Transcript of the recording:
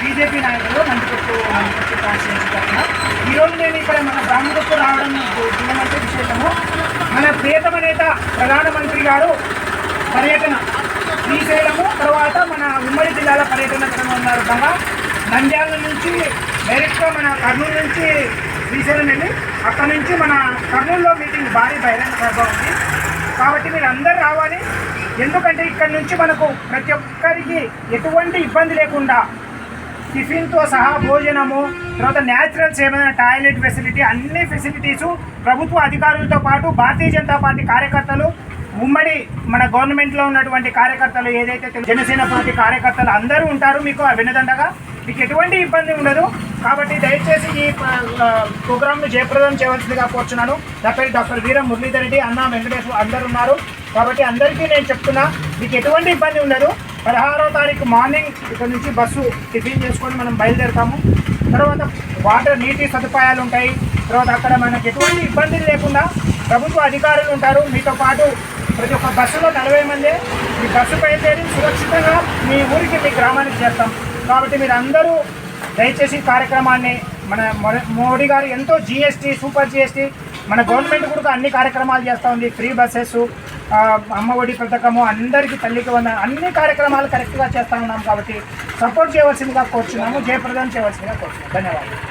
BJP నాయకులు నందికొట్టు నందికొట్టు constituency తరఫున ఈరోజు నేను ఇక్కడ మన బ్రాహ్మణకు రావడం చూడమంటే విశేషము. మన ప్రియతమ నేత ప్రధానమంత్రి గారు పర్యటన శ్రీశైలము తర్వాత మన ఉమ్మడి జిల్లాల పర్యటన ఉన్నారు బాగా నంద్యాల నుంచి డైరెక్ట్గా మన కర్నూలు నుంచి శ్రీశైలం వెళ్ళి అక్కడ నుంచి మన కర్నూలులో మీటింగ్ భారీ బహిరంగ సభ ఉంది. కాబట్టి మీరు అందరు రావాలి. ఎందుకంటే ఇక్కడ నుంచి మనకు ప్రతి ఒక్కరికి ఎటువంటి ఇబ్బంది లేకుండా టిఫిన్తో సహా భోజనము తర్వాత న్యాచురల్స్ ఏమైనా టాయిలెట్ ఫెసిలిటీ అన్ని ఫెసిలిటీసు ప్రభుత్వ అధికారులతో పాటు భారతీయ జనతా పార్టీ కార్యకర్తలు ఉమ్మడి మన గవర్నమెంట్లో ఉన్నటువంటి కార్యకర్తలు ఏదైతే జనసేన పార్టీ కార్యకర్తలు అందరూ ఉంటారు మీకు వినదండగా మీకు ఎటువంటి ఇబ్బంది ఉండదు. కాబట్టి దయచేసి ఈ ప్రోగ్రామ్ను జయప్రదం చేయవలసిందిగా కోరుచున్నాను. నా పేరు డాక్టర్ వీర మురళీధర్ రెడ్డి. అన్న వెంకటేశ్వర అందరు ఉన్నారు. కాబట్టి అందరికీ నేను చెప్తున్నా మీకు ఎటువంటి ఇబ్బంది ఉండదు. పదహారో తారీఖు మార్నింగ్ ఇక్కడ నుంచి బస్సు టిఫిన్ చేసుకొని మనం బయలుదేరుతాము. తర్వాత వాటర్ నీటి సదుపాయాలు ఉంటాయి. తర్వాత అక్కడ మనకు ఎటువంటి ఇబ్బందులు లేకుండా ప్రభుత్వ అధికారులు ఉంటారు. మీతో పాటు ప్రతి ఒక్క బస్సులో నలభై మంది. మీ బస్సు బయలుదేరి సురక్షితంగా మీ ఊరికి మీ గ్రామానికి చేస్తాం కాబట్టి మీరు అందరూ దయచేసి కార్యక్రమాన్ని మన మోడీ గారు ఎంతో జిఎస్టీ సూపర్ జిఎస్టీ మన గవర్నమెంట్ కూడా అన్ని కార్యక్రమాలు చేస్తూ ఉంది. ఫ్రీ బస్సెస్ అమ్మ ఒడి పథకము అందరికీ తల్లికి వంద అన్ని కార్యక్రమాలు కరెక్ట్గా చేస్తూ ఉన్నాం కాబట్టి సపోర్ట్ చేయవలసిందిగా కోరుచున్నాము జయప్రదం చేయవలసిందిగా కోరుచున్నాం ధన్యవాదాలు.